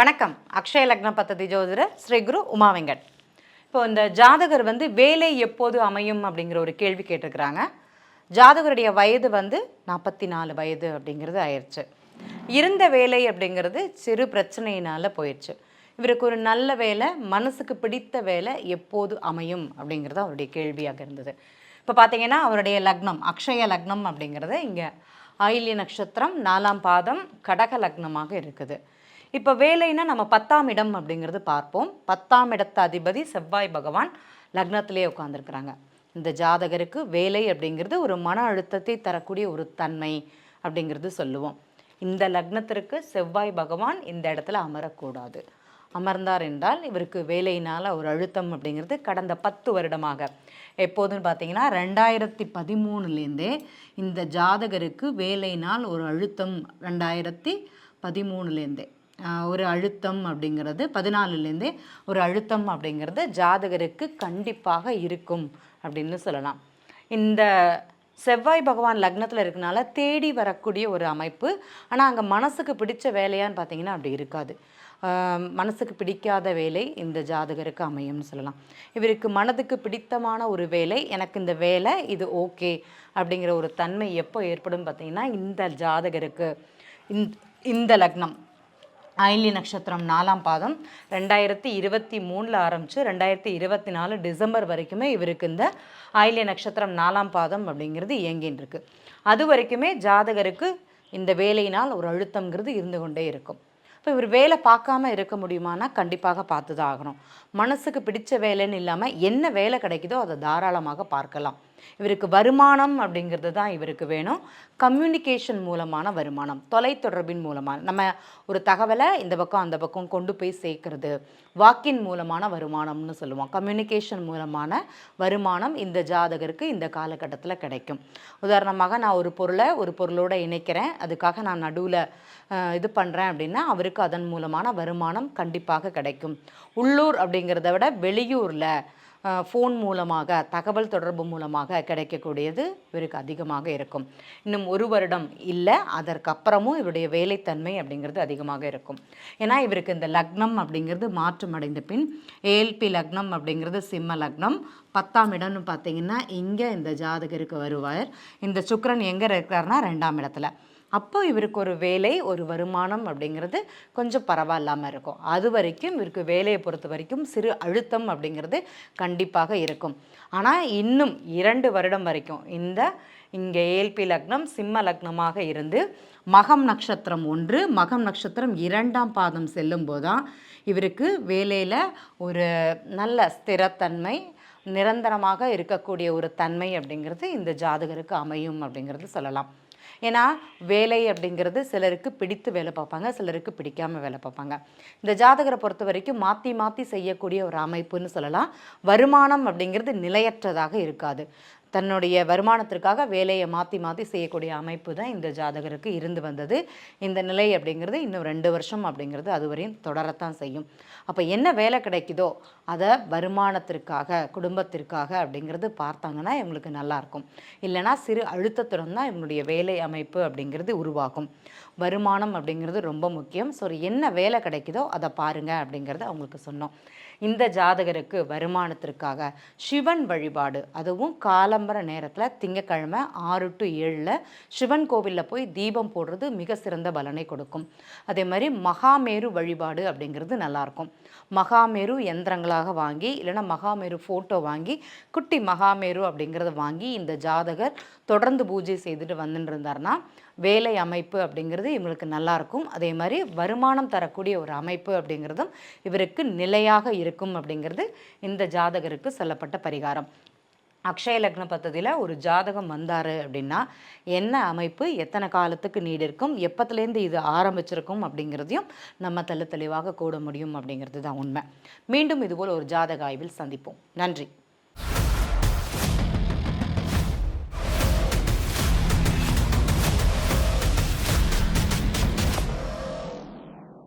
வணக்கம். அக்ஷய லக்ன பத்ததி ஜோதிடர் ஸ்ரீ குரு உமா வெங்கட். இப்போ இந்த ஜாதகர் வந்து வேலை எப்போது அமையும் அப்படிங்கிற ஒரு கேள்வி கேட்டிருக்கிறாங்க. ஜாதகருடைய வயது வந்து நாற்பத்தி நாலு வயது அப்படிங்கிறது ஆயிடுச்சு. இருந்த வேலை அப்படிங்கிறது சிறு பிரச்சனையினால் போயிடுச்சு. இவருக்கு ஒரு நல்ல வேலை மனசுக்கு பிடித்த வேலை எப்போது அமையும் அப்படிங்கிறது அவருடைய கேள்வியாக இருந்தது. இப்போ பார்த்தீங்கன்னா அவருடைய லக்னம் அக்ஷய லக்னம் அப்படிங்கிறது இங்கே ஆயில்ய நட்சத்திரம் நாலாம் பாதம் கடக லக்னமாக இருக்குது. இப்போ வேலைன்னா நம்ம பத்தாம் இடம் அப்படிங்கிறது பார்ப்போம். பத்தாம் இடத்த அதிபதி செவ்வாய் பகவான் லக்னத்திலே உட்காந்துருக்குறாங்க இந்த ஜாதகருக்கு வேலை அப்படிங்கிறது ஒரு மன அழுத்தத்தை தரக்கூடிய ஒரு தன்மை அப்படிங்கிறது சொல்லுவோம். இந்த லக்னத்திற்கு செவ்வாய் பகவான் இந்த இடத்துல அமரக்கூடாது. அமர்ந்தார் என்றால் இவருக்கு வேலையினால் ஒரு அழுத்தம் அப்படிங்கிறது கடந்த பத்து வருடமாக. எப்போதுன்னு பார்த்தீங்கன்னா ரெண்டாயிரத்தி பதிமூணுலேருந்தே இந்த ஜாதகருக்கு வேலையினால் ஒரு அழுத்தம் ரெண்டாயிரத்தி பதிமூணுலேருந்தே. ஒரு அழுத்தம் அப்படிங்கிறது பதினாலுலேருந்தே ஒரு அழுத்தம் அப்படிங்கிறது ஜாதகருக்கு கண்டிப்பாக இருக்கும் அப்படின்னு சொல்லலாம். இந்த செவ்வாய் பகவான் லக்னத்தில் இருக்கனால தேடி வரக்கூடிய ஒரு அமைப்பு. ஆனால் அங்கே மனசுக்கு பிடிச்ச வேலையான்னு பார்த்தீங்கன்னா அப்படி இருக்காது. மனசுக்கு பிடிக்காத வேலை இந்த ஜாதகருக்கு அமையும்னு சொல்லலாம். இவருக்கு மனதுக்கு பிடித்தமான ஒரு வேலை எனக்கு இந்த வேலை இது ஓகே அப்படிங்கிற ஒரு தன்மை எப்போ ஏற்படும் பார்த்தீங்கன்னா இந்த ஜாதகருக்கு. இந்த லக்னம். ஆயிலி நட்சத்திரம் நாலாம் பாதம் ரெண்டாயிரத்தி இருபத்தி மூணில் ஆரம்பித்து ரெண்டாயிரத்தி இருபத்தி நாலு டிசம்பர் வரைக்குமே இவருக்கு இந்த ஆயிலிய நட்சத்திரம் நாலாம் பாதம் அப்படிங்கிறது இயங்கின்னு இருக்கு அது வரைக்குமே ஜாதகருக்கு இந்த வேலையினால் ஒரு அழுத்தங்கிறது இருந்து கொண்டே இருக்கும். இப்போ இவர் வேலை பார்க்காம இருக்க முடியுமானா கண்டிப்பாக பார்த்து தான் ஆகணும். மனசுக்கு பிடிச்ச வேலைன்னு இல்லாமல் என்ன வேலை கிடைக்குதோ அதை தாராளமாக பார்க்கலாம். இவருக்கு வருமானம் அப்படிங்கிறது தான் இவருக்கு வேணும். கம்யூனிகேஷன் மூலமான வருமானம் தொலைத்தொடர்பின் மூலமாக நம்ம ஒரு தகவலை இந்த பக்கம் அந்த பக்கம் கொண்டு போய் சேர்க்கறது. வாக்கின் மூலமான வருமானம்னு சொல்லுவோம். கம்யூனிகேஷன் மூலமான வருமானம் இந்த ஜாதகருக்கு இந்த காலகட்டத்தில் கிடைக்கும். உதாரணமாக நான் ஒரு பொருளை ஒரு பொருளோடு இணைக்கிறேன். அதுக்காக நான் நடுவில் இது பண்ணுறேன் அப்படின்னா அவருக்கு அதன் மூலமான வருமானம் கண்டிப்பாக கிடைக்கும். உள்ளூர் அப்படிங்கிறத விட வெளியூரில் ஃபோன் மூலமாக தகவல் தொடர்பு மூலமாக கிடைக்கக்கூடியது இவருக்கு அதிகமாக இருக்கும். இன்னும் ஒரு வருடம் இல்லை அதற்கப்புறமும் இவருடைய வேலைத்தன்மை அப்படிங்கிறது அதிகமாக இருக்கும். ஏன்னா இவருக்கு இந்த லக்னம் அப்படிங்கிறது மாற்றம் அடைந்த பின் ஏஎல்பி லக்னம் அப்படிங்கிறது சிம்ம லக்னம். பத்தாம் இடம்னு பார்த்தீங்கன்னா இங்கே இந்த ஜாதகருக்கு வருவார். இந்த சுக்கரன் எங்கே இருக்கிறாருன்னா ரெண்டாம் இடத்துல. அப்போ இவருக்கு ஒரு வேலை ஒரு வருமானம் அப்படிங்கிறது கொஞ்சம் பரவாயில்லாமல் இருக்கும். அது வரைக்கும் இவருக்கு வேலையை பொறுத்த வரைக்கும் சிறு அழுத்தம் அப்படிங்கிறது கண்டிப்பாக இருக்கும். ஆனால் இன்னும் இரண்டு வருடம் வரைக்கும் இந்த இங்கே ஏல்பி லக்னம் சிம்ம லக்னமாக இருந்து மகம் நட்சத்திரம் ஒன்று மகம் நட்சத்திரம் இரண்டாம் பாதம் செல்லும்போது தான் இவருக்கு வேலையில் ஒரு நல்ல ஸ்திரத்தன்மை நிரந்தரமாக இருக்கக்கூடிய ஒரு தன்மை அப்படிங்கிறது இந்த ஜாதகருக்கு அமையும் அப்படிங்கிறது சொல்லலாம். ஏன்னா வேலை அப்படிங்கிறது சிலருக்கு பிடித்து வேலை பார்ப்பாங்க சிலருக்கு பிடிக்காமல் வேலை பார்ப்பாங்க. இந்த ஜாதகரை பொறுத்த வரைக்கும் மாற்றி மாற்றி செய்யக்கூடிய ஒரு அமைப்புன்னு சொல்லலாம். வருமானம் அப்படிங்கிறது நிலையற்றதாக இருக்காது. தன்னுடைய வருமானத்திற்காக வேலையை மாற்றி மாற்றி செய்யக்கூடிய அமைப்பு தான் இந்த ஜாதகருக்கு இருந்து வந்தது. இந்த நிலை அப்படிங்கிறது இன்னும் ரெண்டு வருஷம் அப்படிங்கிறது அதுவரையும் தொடரத்தான் செய்யும். அப்போ என்ன வேலை கிடைக்குதோ அதை வருமானத்திற்காக குடும்பத்திற்காக அப்படிங்கிறது பார்த்தாங்கன்னா இவங்களுக்கு நல்லாயிருக்கும் இல்லைனா சிறு அழுத்தத்துடன் தான் இவங்களுடைய வேலை அமைப்பு அப்படிங்கிறது உருவாகும். வருமானம் அப்படிங்கிறது ரொம்ப முக்கியம். ஸோ என்ன வேலை கிடைக்குதோ அதை பாருங்கள் அப்படிங்கிறத அவங்களுக்கு சொன்னோம். இந்த ஜாதகருக்கு வருமானத்திற்காக சிவன் வழிபாடு. அதுவும் காலம்பர நேரத்தில் திங்கக்கிழமை ஆறு டு ஏழில் சிவன் கோவிலில் போய் தீபம் போடுறது மிக சிறந்த பலனை கொடுக்கும். அதே மாதிரி மகாமேரு வழிபாடு அப்படிங்கிறது நல்லாயிருக்கும். மகாமேரு எந்திரங்களாக வாங்கி இல்லைன்னா மகாமேரு ஃபோட்டோ வாங்கி குட்டி மகாமேரு அப்படிங்கிறத வாங்கி இந்த ஜாதகர் தொடர்ந்து பூஜை செய்துட்டு வந்துட்டு இருந்தார்னா வேலை அமைப்பு அப்படிங்கிறது இவங்களுக்கு நல்லாயிருக்கும். அதே மாதிரி வருமானம் தரக்கூடிய ஒரு அமைப்பு அப்படிங்கிறதும் இவருக்கு நிலையாக இருக்கும் இருக்கும் அப்படிங்கிறது இந்த ஜாதகருக்கு சொல்லப்பட்ட பரிகாரம். அக்ஷய லக்ன பத்ததியில் ஒரு ஜாதகம் வந்தார் அப்படின்னா என்ன அமைப்பு எத்தனை காலத்துக்கு நீடிருக்கும் எப்பத்துலேருந்து இது ஆரம்பிச்சிருக்கும் அப்படிங்கிறதையும் நம்ம தெல்ல தெளிவாக கூட முடியும் அப்படிங்கிறது தான் உண்மை. மீண்டும் இதுபோல் ஒரு ஜாதக ஆய்வில் சந்திப்போம். நன்றி.